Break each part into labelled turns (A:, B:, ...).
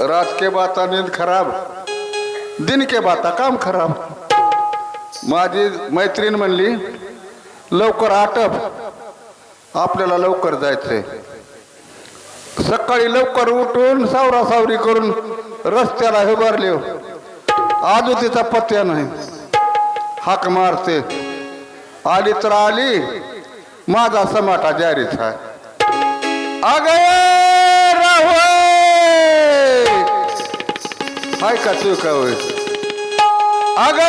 A: रात के बाता नींद खराब दिन के बाता काम खराब। माझी मैत्रीण म्हणली लवकर आटप आपल्याला लवकर जायचंय. सकाळी लवकर उठून सावरा सावरी करून रस्त्याला उभारले आजू तिचा पत्त्या नाही. हाक मारते. आली तर आली. माझा समाटा जारीच आहे. अगं हाय का तू का होय? अगं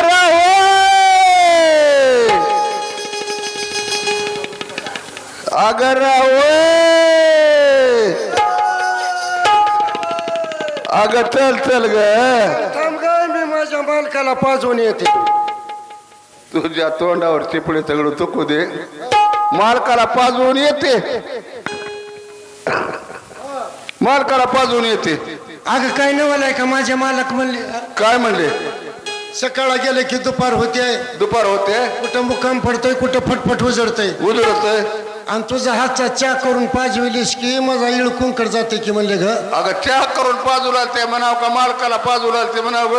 A: राहू अगं चल चल ग.
B: मी माझ्या मालकाला पाजवून येते.
A: तुझ्या तोंडावर चिपळे सगळं चुकू दे. मालकाला पाजवून येते. मालकाला पाजवून येते.
B: अगं काय नवलाय का माझे मालक म्हणले?
A: काय म्हणले?
B: सकाळला गेले की दुपार होते.
A: दुपार होते?
B: कुठं मुक्काम पडतोय कुठं फटफट उजळतय
A: उजळत
B: आणि तुझा हातचा चा करून पाजविलीस की माझा इळकुंकड जाते की म्हणले ग.
A: अगं चहा करून पाजू लागते म्हणाव का मालकाला पाजू लागते म्हणाव.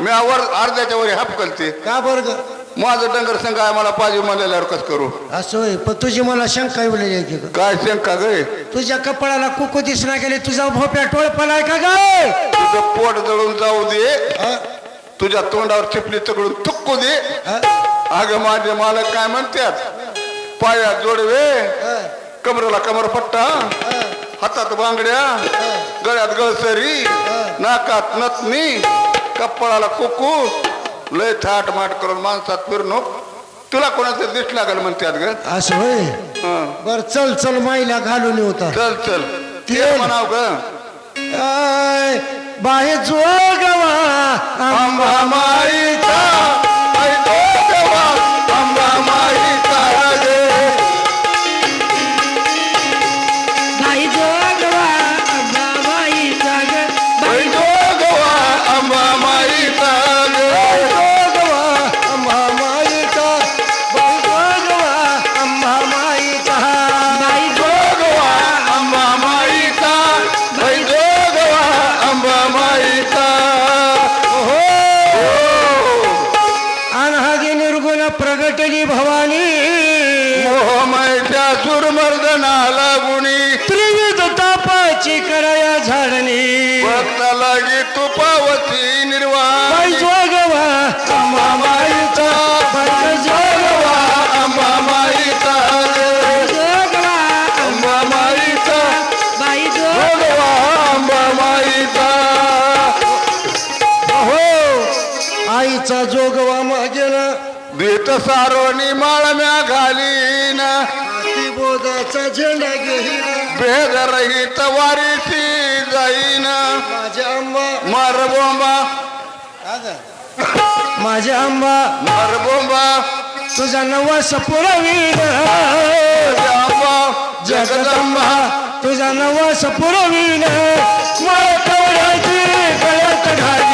A: मी वर अर्ध्याच्या वरी हाप करते
B: का बर ग?
A: माझं डंगर संघ आहे मला पाजू म्हणलेल्यावर कस करू?
B: असं होय पण तुझी मला शंका येऊ ग
A: काय शंका गे?
B: तुझ्या कपाळाला कुकू दिसना गेले तुझा भोप्या टोळ पलाय का ग?
A: तुझं पोट जळून जाऊ दे? तुझ्या तोंडावर चिपली तकडून तुक्कू दे? अगं माझे मालक काय म्हणतात? पायात जोडवे? कमरेला कमरपट्टा हातात बांगड्या गळ्यात गळसरी नाकात नथनी कप्पळाला कुकू लय थाट माट करून माणसात फिरणूक तुला कोणाचं दिस लागल म्हणतात ग?
B: असं होय?
A: हं.
B: बर चल चल माईला घालून होता
A: चल चल.
B: ते-
A: म्हणाव ग.
B: आय, बाहे जोगवा
A: आंबा माईचा. सुरमर्दनाला गुणी.
B: त्रिविध तापाची करया झाडणी.
A: भक्ता लागी तुपावती निर्वाण.
B: जोगवा अंबा माईचा. बाई जोगवा.
C: बाई जोग
B: हो आईचा जोगवा मागेन.
A: देत सारोनी माळम्या घालीन.
B: बोधाचा झेंडा घेईन.
A: भेद रहित वारीशी जाईन.
B: माझ्या आंबा.
A: मरबोंबा
B: माझ्या आंबा.
A: मरबोंबा
B: तुझा नवस पुरवीन
A: आंबा.
B: जगदंबा. तुझा नवस पुरवीन मला कवड्याची गळ्यात घालीन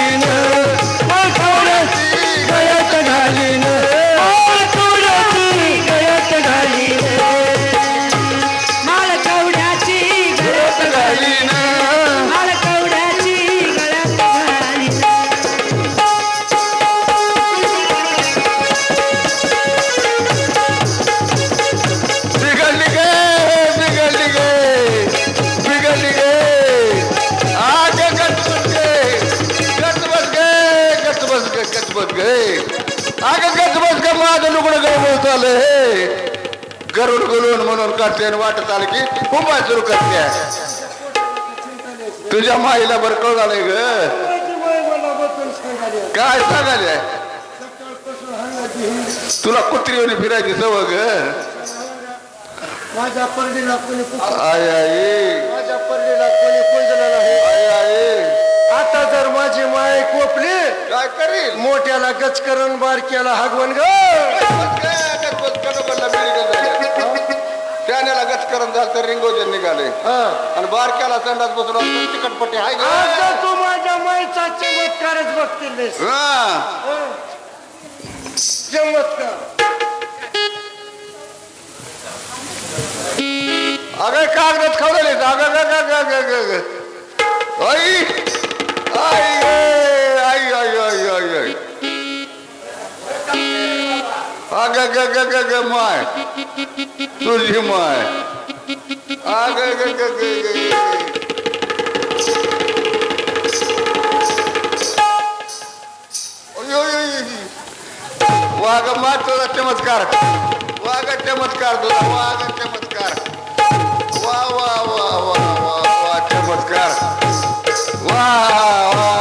A: वाटत आलं हे. गरुड गुलून म्हणून करते वाटत आलं की उपाय सुरू करते. तुझ्या माईला बर कळ आलंय ग. काय सांगायला तुला कुत्रीवर फिरायची सव ग.
B: माझ्या परडीला कोणी
A: आय आई माझ्या परडीला कोणी कुंजला आहे आता जर माझी
B: गचकरण बार केला हागवण ग.
A: त्याने लगच करून झालं तर रिंगोजन निघाले.
B: हा.
A: आणि बारक्याला संडास बसून तिकटपट्टी
B: आता
A: का
B: तू माझ्या माईचा चमत्कारच बघतील
A: हा.
B: चमत्कार.
A: अगं कागद खवडले अगं ग ग ग ग ग ग. आई! आई! अगं ग ग ग ग माय. तुझी माय. अगं ग ग ग ग ग. अयो, वाघ मा तुझा चमत्कार. वाघ चमत्कार तुझा. वाघ चमत्कार. वा वा वा वा वा वा चमत्कार. वा वा.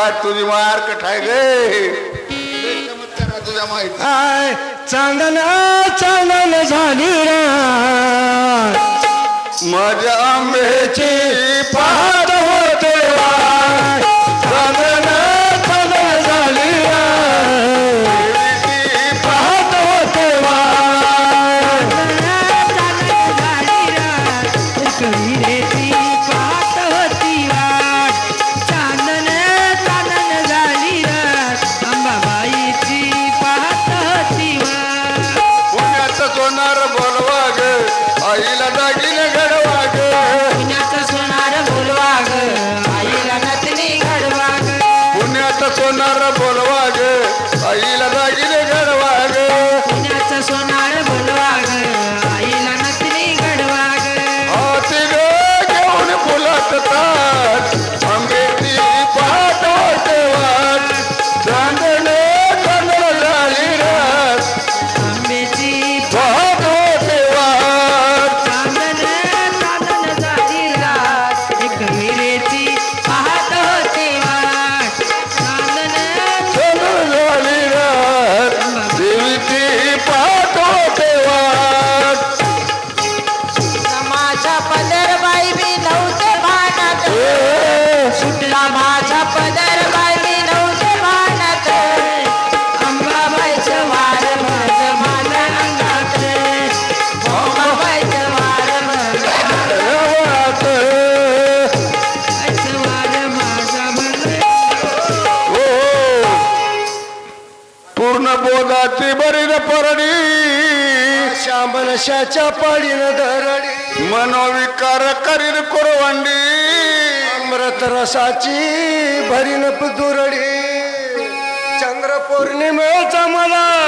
A: काय तुझी मार्कट आहे गे. तुझ्या माहिती.
B: आय चांदन चांदन झाली रा.
A: माझ्या आंब्याची बोधाची बरी न परडी
B: शांबनशाच्या पाडीनं धरडी
A: मनोविकार करीन कुरवंडी.
B: अमृत रसाची भरीन दुरडी चंद्र पौर्णिमेचा मला